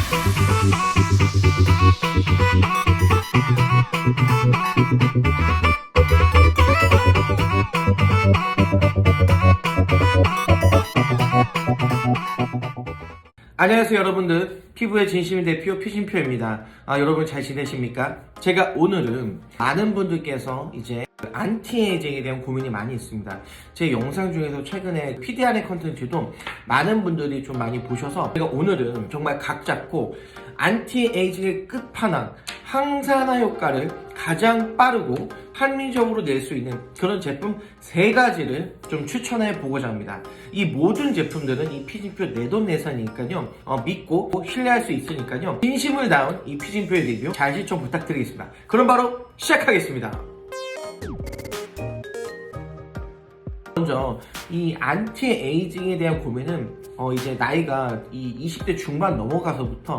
thank you 안녕하세요 여러분들. 피부의 진심인 대표 피신표입니다. 아, 여러분 잘 지내십니까? 제가 오늘은 많은 분들께서 이제 안티에이징에 대한 고민이 많이 있습니다. 제 영상 중에서 최근에 PDR의 컨텐츠도 많은 분들이 좀 많이 보셔서 제가 오늘은 정말 각 잡고 안티에이징의 끝판왕 항산화 효과를 가장 빠르고 합리적으로 낼 수 있는 그런 제품 세 가지를 좀 추천해 보고자 합니다. 이 모든 제품들은 이 피진표 내돈 내산이니까요. 어, 믿고 신뢰할 수 있으니까요. 진심을 다운 이 피진표의 리뷰 잘 시청 부탁드리겠습니다. 그럼 바로 시작하겠습니다. 먼저 이 안티 에이징에 대한 고민은 어, 이제 나이가 이 20대 중반 넘어가서부터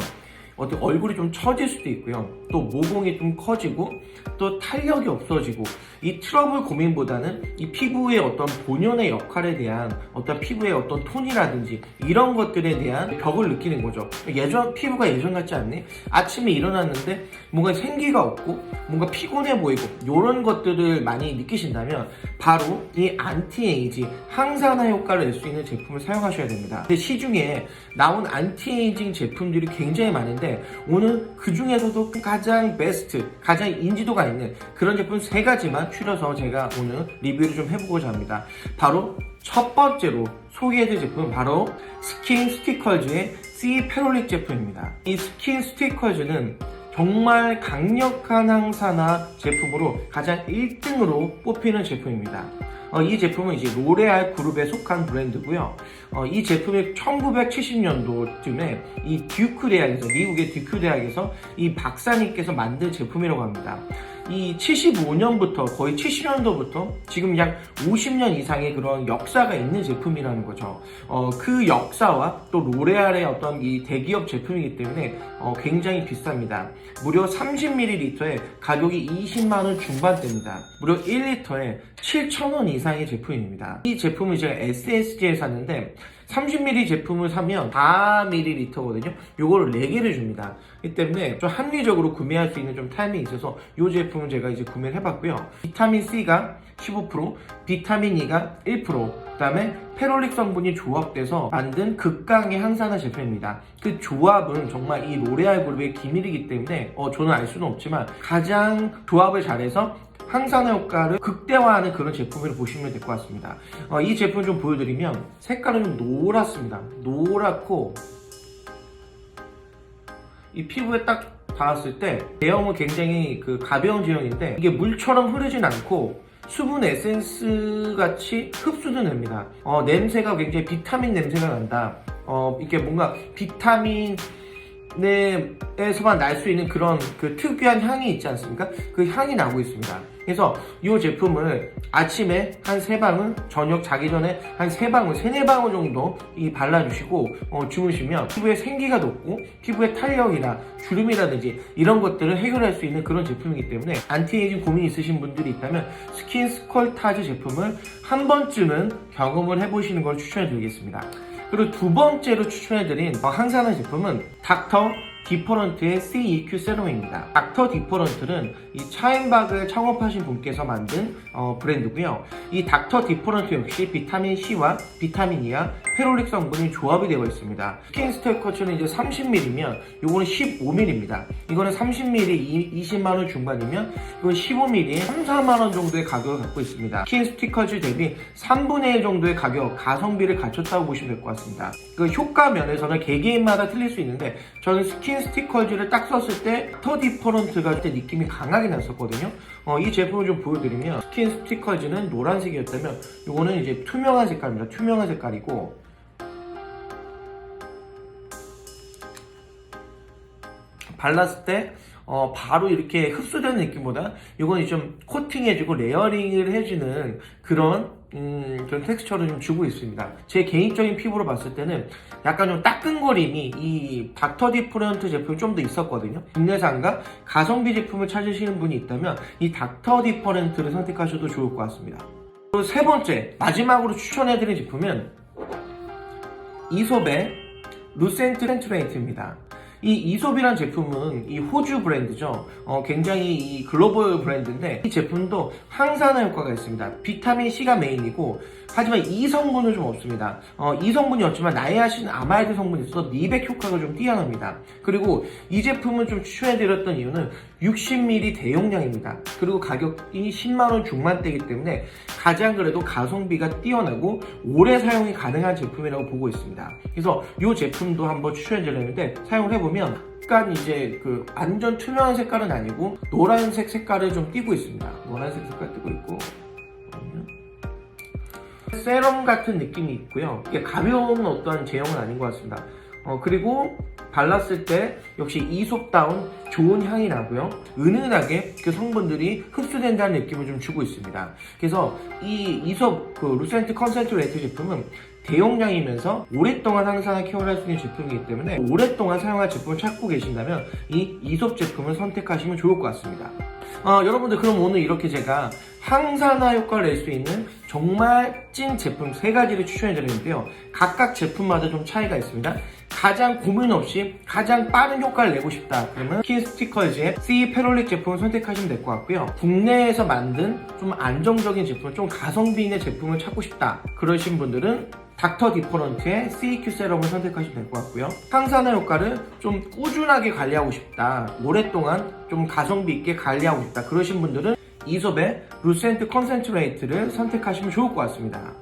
어떻게 얼굴이 좀 처질 수도 있고요. 또 모공이 좀 커지고 또 탄력이 없어지고 이 트러블 고민보다는 이 피부의 어떤 본연의 역할에 대한 어떤 피부의 어떤 톤이라든지 이런 것들에 대한 벽을 느끼는 거죠. 예전 피부가 예전 같지 않니? 아침에 일어났는데 뭔가 생기가 없고 뭔가 피곤해 보이고 이런 것들을 많이 느끼신다면 바로 이 안티에이징 항산화 효과를 낼 수 있는 제품을 사용하셔야 됩니다. 시중에 나온 안티에이징 제품들이 굉장히 많은데 오늘 그 중에서도 가장 베스트, 가장 인지도가 있는 그런 제품 세 가지만 추려서 제가 오늘 리뷰를 좀 해보고자 합니다. 바로 첫 번째로 소개해드릴 제품은 바로 스킨 스티커즈의 C 페롤릭 제품입니다. 이 스킨 스티커즈는 정말 강력한 항산화 제품으로 가장 1등으로 뽑히는 제품입니다. 어, 이 제품은 이제 로레알 그룹에 속한 브랜드고요. 어, 이 제품이 1970년도쯤에 이 듀크 대학에서 미국의 듀크 대학에서 이 박사님께서 만든 제품이라고 합니다. 이 75년부터 거의 70년도부터 지금 약 50년 이상의 그런 역사가 있는 제품이라는 거죠. 어, 그 역사와 또 로레알의 어떤 이 대기업 제품이기 때문에 어, 굉장히 비쌉니다. 무려 30ml에 가격이 20만원 중반대입니다. 무려 1리터에 7,000원 이상의 제품입니다. 이 제품을 제가 SSG에 샀는데 30ml 제품을 사면 4ml거든요. 요거를 4개를 줍니다. 이 때문에 좀 합리적으로 구매할 수 있는 좀 타이밍이 있어서 이 제품을 제가 이제 구매를 해봤고요. 비타민 C가 15%, 비타민 E가 1%, 그 다음에 페롤릭 성분이 조합돼서 만든 극강의 항산화 제품입니다. 그 조합은 정말 이 로레알 그룹의 기밀이기 때문에 어, 저는 알 수는 없지만 가장 조합을 잘해서 항산화 효과를 극대화하는 그런 제품을 보시면 될 것 같습니다. 어, 이 제품 좀 보여드리면 색깔은 좀 노랗습니다. 노랗고 이 피부에 딱 닿았을 때 제형은 굉장히 그 가벼운 제형인데 이게 물처럼 흐르진 않고 수분 에센스 같이 흡수도 됩니다. 어, 냄새가 굉장히 비타민 냄새가 난다. 어, 이게 뭔가 비타민 에서만 날 수 있는 그런 그 특유한 향이 있지 않습니까? 그 향이 나고 있습니다. 그래서 이 제품을 아침에 한 세 방울, 저녁 자기 전에 한 세 방울, 세네 방울 정도 이 발라주시고 어, 주무시면 피부에 생기가 높고 피부의 탄력이나 주름이라든지 이런 것들을 해결할 수 있는 그런 제품이기 때문에 안티에이징 고민 있으신 분들이 있다면 스킨 스컬타즈 제품을 한 번쯤은 경험을 해보시는 걸 추천해 드리겠습니다. 그리고 두 번째로 추천해드린 어, 항산화 제품은 닥터 디퍼런트의 CEQ 세럼입니다. 닥터 디퍼런트는 이 차인박을 창업하신 분께서 만든 어, 브랜드고요. 이 닥터 디퍼런트 역시 비타민 C와 비타민 E와 페롤릭 성분이 조합이 되어 있습니다. 스킨 스테커츠는 이제 30ml면 이거는 15ml입니다. 이거는 30ml 20만 원 중반이면 이건 15ml에 3, 4만 원 정도의 가격을 갖고 있습니다. 스킨 스티커즈 대비 3분의 1 정도의 가격, 가성비를 갖췄다고 보시면 될 것 같습니다. 그 효과 면에서는 개개인마다 틀릴 수 있는데 저는 스킨 스티커즈를 딱 썼을 때 터 디퍼런트가 그때 느낌이 강하게 났었거든요. 어, 이 제품을 좀 보여드리면 스킨 스티커즈는 노란색이었다면 이거는 이제 투명한 색깔입니다. 투명한 색깔이고 발랐을 때 어, 바로 이렇게 흡수되는 느낌보다 이건 좀 코팅해주고 레이어링을 해주는 그런 음, 그런 텍스처를 좀 주고 있습니다. 제 개인적인 피부로 봤을 때는 약간 좀 따끈거림이 이 닥터 디프런트 제품이 좀 더 있었거든요. 국내산과 가성비 제품을 찾으시는 분이 있다면 이 닥터 디퍼런트를 선택하셔도 좋을 것 같습니다. 그리고 세 번째, 마지막으로 추천해드린 제품은 이솝의 루센트 센트레이트입니다. 이 이솝이란 제품은 이 호주 브랜드죠. 어, 굉장히 이 글로벌 브랜드인데 이 제품도 항산화 효과가 있습니다. 비타민 C가 메인이고 하지만 이 성분은 좀 없습니다. 어, 이 성분이 없지만 나이아신 아마이드 성분이 있어서 미백 효과가 좀 뛰어납니다. 그리고 이 제품을 좀 추천해드렸던 이유는 60ml 대용량입니다. 그리고 가격이 10만원 중반대이기 때문에 가장 그래도 가성비가 뛰어나고 오래 사용이 가능한 제품이라고 보고 있습니다. 그래서 이 제품도 한번 추천해드렸는데 사용을 해보면 약간 이제 그 완전 투명한 색깔은 아니고 노란색 색깔을 좀 띄고 있습니다. 노란색 색깔 띄고 있고 세럼 같은 느낌이 있고요. 이게 가벼운 어떤 제형은 아닌 것 같습니다. 어, 그리고 발랐을 때 역시 이솝다운 좋은 향이 나고요. 은은하게 그 성분들이 흡수된다는 느낌을 좀 주고 있습니다. 그래서 이 이솝 그 루센트 컨센트레이트 제품은 대용량이면서 오랫동안 항산화 케어를 할수 있는 제품이기 때문에 오랫동안 사용할 제품을 찾고 계신다면 이 이솝 제품을 선택하시면 좋을 것 같습니다. 어, 여러분들 그럼 오늘 이렇게 제가 항산화 효과를 낼 수 있는 정말 찐 제품 세 가지를 추천해 드리는데요. 각각 제품마다 좀 차이가 있습니다. 가장 고민 없이 가장 빠른 효과를 내고 싶다. 그러면 킨스티커즈의 C 페롤릭 제품을 선택하시면 될 것 같고요. 국내에서 만든 좀 안정적인 제품, 좀 가성비 있는 제품을 찾고 싶다. 그러신 분들은 닥터 디퍼런트의 CEQ 세럼을 선택하시면 될 것 같고요. 항산화 효과를 좀 꾸준하게 관리하고 싶다. 오랫동안 좀 가성비 있게 관리하고 싶다. 그러신 분들은 이솝의 루센트 컨센트레이트를 선택하시면 좋을 것 같습니다.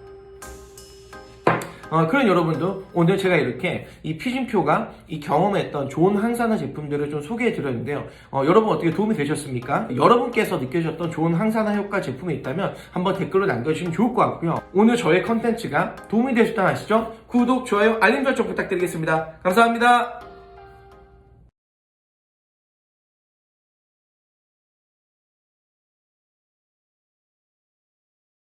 어, 그런 여러분도 오늘 제가 이렇게 이 피진표가 이 경험했던 좋은 항산화 제품들을 좀 소개해 드렸는데요. 어, 여러분 어떻게 도움이 되셨습니까? 여러분께서 느껴졌던 좋은 항산화 효과 제품이 있다면 한번 댓글로 남겨주시면 좋을 것 같고요. 오늘 저의 컨텐츠가 도움이 되셨다면 아시죠? 구독, 좋아요, 알림 설정 부탁드리겠습니다. 감사합니다.